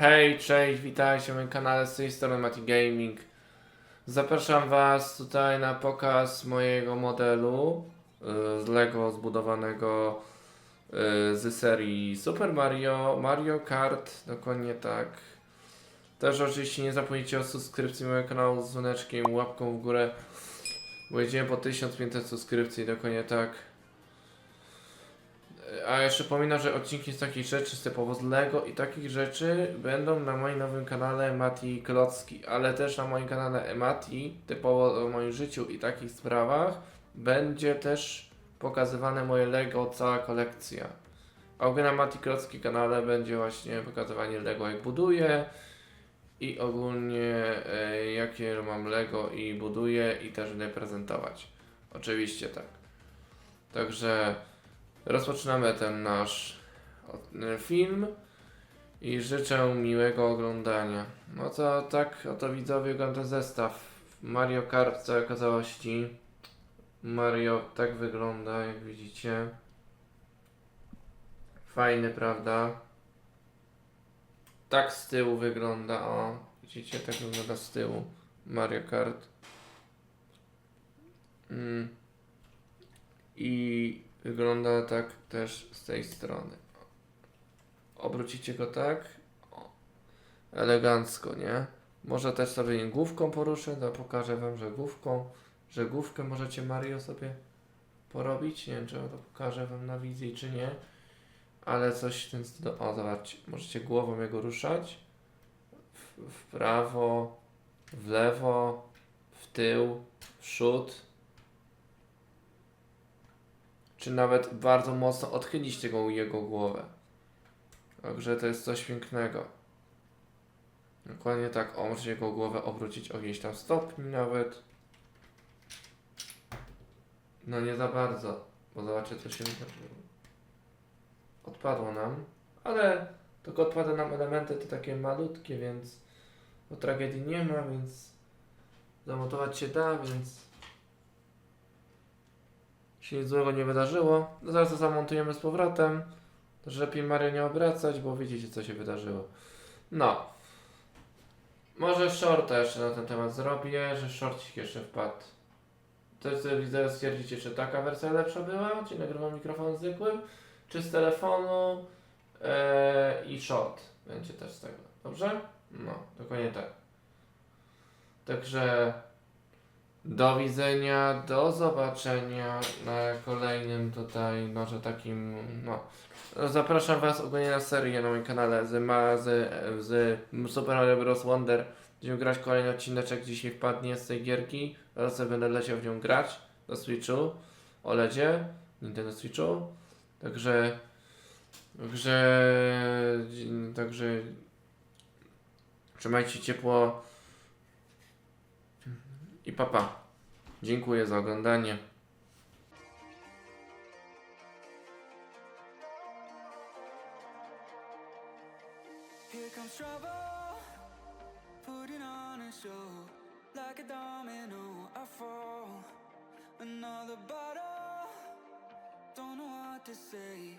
Hej, cześć, witajcie na moim kanale z tej strony Mati Gaming. Zapraszam Was tutaj na pokaz mojego modelu y, z Lego zbudowanego y, z serii Super Mario, Mario Kart, dokładnie tak. Też oczywiście nie zapomnijcie o subskrypcji mojego kanału z dzwoneczkiem, łapką w górę, bo jedziemy po 1500 subskrypcji, dokładnie tak. A jeszcze pominam, że odcinki z takich rzeczy, z typowo z Lego i takich rzeczy będą na moim nowym kanale Mati Klocki, ale też na moim kanale Mati, typowo o moim życiu i takich sprawach, będzie też pokazywane moje Lego, cała kolekcja. A ogólnie na Mati Klocki kanale będzie właśnie pokazywanie Lego jak buduję i ogólnie e, jakie mam Lego i buduję i też będę prezentować. Oczywiście tak. Także rozpoczynamy ten nasz o- film i życzę miłego oglądania. No to tak oto widzowie wygląda zestaw Mario Kart całej okazałości. Mario tak wygląda jak widzicie. Fajny, prawda? Tak z tyłu wygląda, o. Widzicie, tak wygląda z tyłu Mario Kart. Mm. I wygląda tak też z tej strony. Obrócicie go tak. Elegancko, nie? Może też sobie główką poruszę, to pokażę wam, że główką, że główkę możecie Mario sobie porobić. Nie wiem, czy to pokażę wam na wizji, czy nie. Ale coś w ten stylu. O, zobaczcie, możecie głową jego ruszać. W, w prawo, w lewo, w tył, w przód czy nawet bardzo mocno odchylić tego jego głowę. Także to jest coś pięknego. Dokładnie tak, o, możecie jego głowę obrócić o jakieś tam stopni nawet. No nie za bardzo, bo zobaczcie co się. Odpadło nam, ale tylko odpada nam elementy te takie malutkie, więc bo tragedii nie ma, więc zamontować się da, więc się nic złego nie wydarzyło. No zaraz to zamontujemy z powrotem. Też lepiej Mario nie obracać, bo widzicie co się wydarzyło. No. Może shorta jeszcze na ten temat zrobię, że shortcik jeszcze wpadł. Też sobie widzę, stwierdzicie, czy taka wersja lepsza była, czy nagrywam mikrofonem zwykłym, czy z telefonu eee, i short będzie też z tego. Dobrze? No, dokładnie tak. Także do widzenia, do zobaczenia na kolejnym tutaj, może takim, no. Zapraszam Was ogólnie na serię na moim kanale z, ma, z, z Super Mario Bros. Wonder. Będziemy grać kolejny odcineczek, dzisiaj wpadnie z tej gierki. Zaraz sobie będę leciał w nią grać do Switchu, OLEDzie, Nintendo Switchu. Także, także, także trzymajcie ciepło i papa. Dziękuję za oglądanie. Another bottle, don't know what to say.